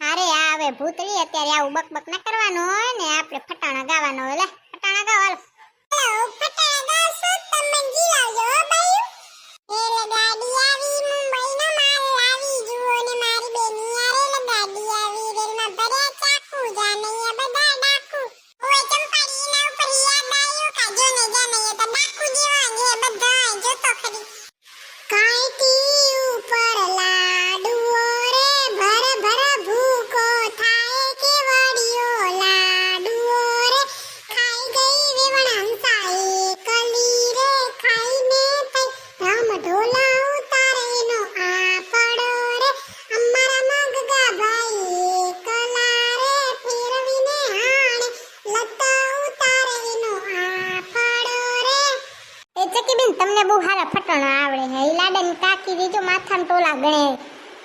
અરે આ હવે અત્યારે આવું બકબક ના કરવાનું હોય ને, આપણે ફટાણા ગાવાનું હોય, લે. ચકીબેન બહુ સારા ફટણ આવડે હે ઈ લાડન કાકી રીજો માથામાં ટોલા ગણે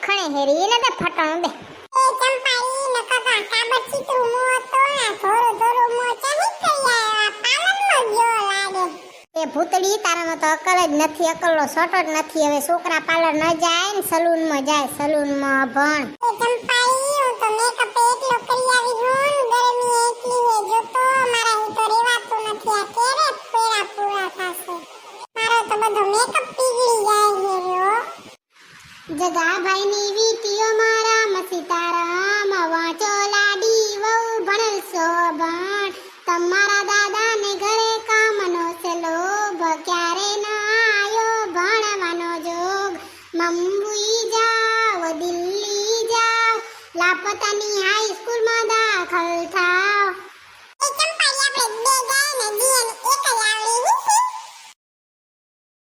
ખણે હેરી એને તો ફટણ દે એ ચંપાઈ ન કકા કાબર ચિત્રું મો તો આ થોરો થોરો મો ચાહી કયા પાલનમાં ગયો લાગે. એ ભૂતળી તારામાં તો અકલ જ નથી અકલનો સોટો જ નથી. હવે છોકરા પાર્લર ન જાય ને સલૂનમાં જાય સલૂનમાં ભણ. એ ચંપાઈ હું તો મેકઅપ એકલો કરી આવી હું ગરમી એટલી હે જો તો મારા હું તો રેવાતું નથી આ કેરે પેરા પૂરા થાશે મારો તો બધો મેકઅપ પીગળી જાય છે રહ્યો જગાભાઈની વીટીઓ મારા સીતારામ વાંચો લાડી વહુ ભણલ શોભણ તમારા દાદાને ઘરે કામનો છે લોભ ક્યારે ન આયો ભણવાનો જોગ. મંબુઈ જાવ, દિલ્હી લાપતાની હાઈ